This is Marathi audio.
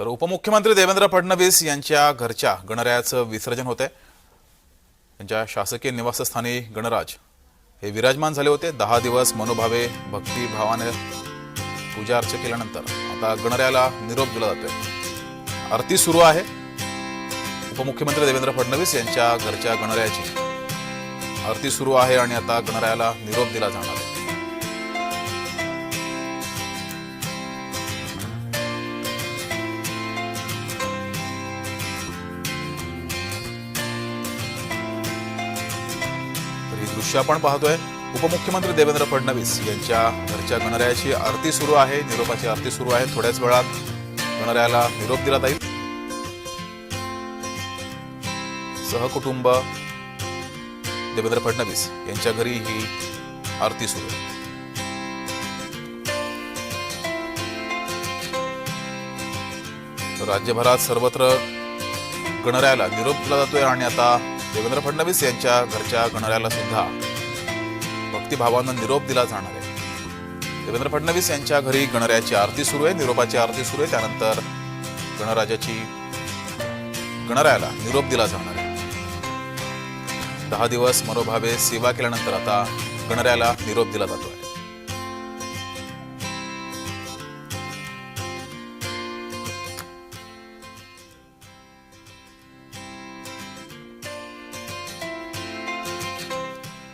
तर उपमुख्यमंत्री देवेंद्र फडणवीस यांच्या घरच्या गणरायाचं विसर्जन होते त्यांच्या शासकीय निवासस्थानी गणराज हे विराजमान झाले होते. दहा दिवस मनोभावे भक्तिभावाने पूजा अर्चा केल्यानंतर आता गणरायाला निरोप दिला जातोय. आरती सुरू आहे. उपमुख्यमंत्री देवेंद्र फडणवीस यांच्या घरच्या गणरायाची आरती सुरू आहे आणि आता गणरायाला निरोप दिला जाणार. ही दृश्य आपण पाहतोय. उपमुख्यमंत्री देवेंद्र फडणवीस यांच्या घरच्या गणरायाची आरती सुरू आहे. निरोपाची आरती सुरू आहे. थोड्याच वेळात गणरायाला निरोप दिला जाईल. सहकुटुंब देवेंद्र फडणवीस यांच्या घरी ही आरती सुरू आहे. राज्यभरात सर्वत्र गणरायाला निरोप दिला जातोय आणि आता देवेंद्र फडणवीस यांच्या घरच्या गणरायाला सुद्धा भक्तिभावानं निरोप दिला जाणार आहे. देवेंद्र फडणवीस यांच्या घरी गणरायाची आरती सुरू आहे. निरोपाची आरती सुरू आहे. त्यानंतर गणराजाची गणरायाला निरोप दिला जाणार आहे. दहा दिवस मनोभावे सेवा केल्यानंतर आता गणरायाला निरोप दिला जातोय.